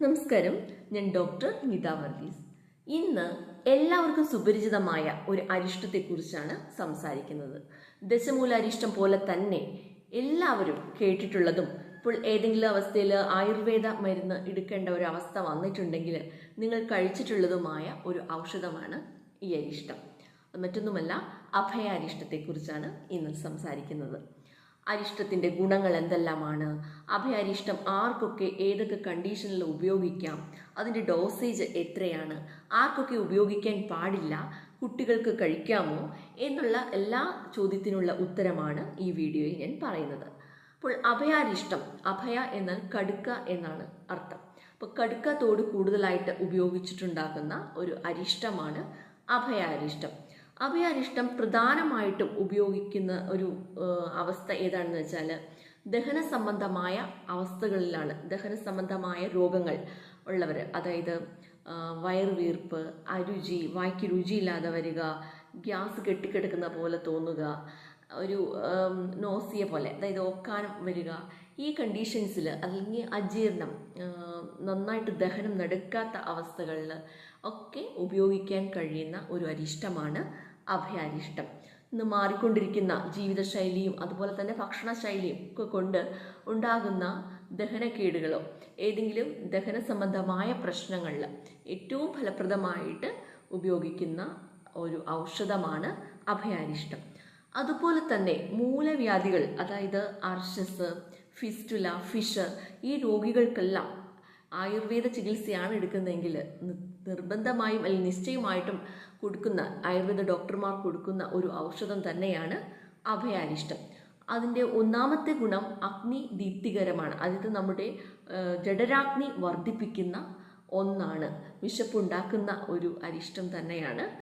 നമസ്കാരം. ഞാൻ ഡോക്ടർ നിത വർഗീസ്. ഇന്ന് എല്ലാവർക്കും സുപരിചിതമായ ഒരു അരിഷ്ടത്തെക്കുറിച്ചാണ് സംസാരിക്കുന്നത്. ദശമൂല അരിഷ്ടം പോലെ തന്നെ എല്ലാവരും കേട്ടിട്ടുള്ളതും ഇപ്പോൾ ഏതെങ്കിലും അവസ്ഥയിൽ ആയുർവേദ മരുന്ന് എടുക്കേണ്ട ഒരു അവസ്ഥ വന്നിട്ടുണ്ടെങ്കിൽ നിങ്ങൾ കഴിച്ചിട്ടുള്ളതുമായ ഒരു ഔഷധമാണ് ഈ അരിഷ്ടം. മറ്റൊന്നുമല്ല അഭയ അരിഷ്ടത്തെക്കുറിച്ചാണ് ഇന്ന് സംസാരിക്കുന്നത്. അരിഷ്ടത്തിന്റെ ഗുണങ്ങൾ എന്തെല്ലാമാണ്? അഭയരിഷ്ടം ആർക്കൊക്കെ ഏതൊക്കെ കണ്ടീഷനിൽ ഉപയോഗിക്കാം? അതിന്റെ ഡോസേജ് എത്രയാണ്? ആർക്കൊക്കെ ഉപയോഗിക്കാൻ പാടില്ല? കുട്ടികൾക്ക് കഴിക്കാമോ? എന്നുള്ള എല്ലാ ചോദ്യത്തിനുള്ള ഉത്തരമാണ് ഈ വീഡിയോയിൽ ഞാൻ പറയുന്നത്. അപ്പോൾ അഭയാരിഷ്ടം അഭയ എന്നാൽ കടുക്ക എന്നാണ് അർത്ഥം. അപ്പോൾ കടുക്ക തോട് കൂടുതലായിട്ട് ഉപയോഗിച്ചിട്ടുണ്ടാക്കുന്ന ഒരു അരിഷ്ടമാണ് അഭയാരിഷ്ടം. അഭയാരിഷ്ടം പ്രധാനമായിട്ടും ഉപയോഗിക്കുന്ന ഒരു അവസ്ഥ ഏതാണെന്ന് വെച്ചാൽ ദഹന സംബന്ധമായ അവസ്ഥകളിലാണ്. ദഹന സംബന്ധമായ രോഗങ്ങൾ ഉള്ളവർ അതായത് വയറുവീർപ്പ് അരുചി വായ്ക്ക് രുചിയില്ലാതെ വരിക ഗ്യാസ് കെട്ടിക്കിടക്കുന്ന പോലെ തോന്നുക ഒരു നോസിയ പോലെ അതായത് ഓക്കാനം വരിക. ഈ കണ്ടീഷൻസിൽ അല്ലെങ്കിൽ അജീർണം നന്നായിട്ട് ദഹനം നടക്കാത്ത അവസ്ഥകളിൽ ഒക്കെ ഉപയോഗിക്കാൻ കഴിയുന്ന ഒരു അരിഷ്ടമാണ് അഭയാരിഷ്ടം. ഇന്ന് മാറിക്കൊണ്ടിരിക്കുന്ന ജീവിതശൈലിയും അതുപോലെ തന്നെ ഭക്ഷണശൈലിയും ഒക്കെ കൊണ്ട് ഉണ്ടാകുന്ന ദഹനക്കേടുകളോ ഏതെങ്കിലും ദഹന സംബന്ധമായ പ്രശ്നങ്ങളിൽ ഏറ്റവും ഫലപ്രദമായിട്ട് ഉപയോഗിക്കുന്ന ഒരു ഔഷധമാണ് അഭയാരിഷ്ടം. അതുപോലെ തന്നെ മൂലവ്യാധികൾ അതായത് അർഷസ് ഫിസ്റ്റുല ഫിഷർ ഈ രോഗികൾക്കെല്ലാം ആയുർവേദ ചികിത്സയാണ് എടുക്കുന്നതെങ്കിൽ നിർബന്ധമായും അല്ലെങ്കിൽ നിശ്ചയമായിട്ടും കൊടുക്കുന്ന ആയുർവേദ ഡോക്ടർമാർ കൊടുക്കുന്ന ഒരു ഔഷധം തന്നെയാണ് അഭയാരിഷ്ടം. അതിന്റെ ഒന്നാമത്തെ ഗുണം അഗ്നി ദീപ്തികരമാണ്. അതായത് നമ്മുടെ ജഡരാഗ്നി വർദ്ധിപ്പിക്കുന്ന ഒന്നാണ്. വിശപ്പുണ്ടാക്കുന്ന ഒരു അരിഷ്ടം തന്നെയാണ്.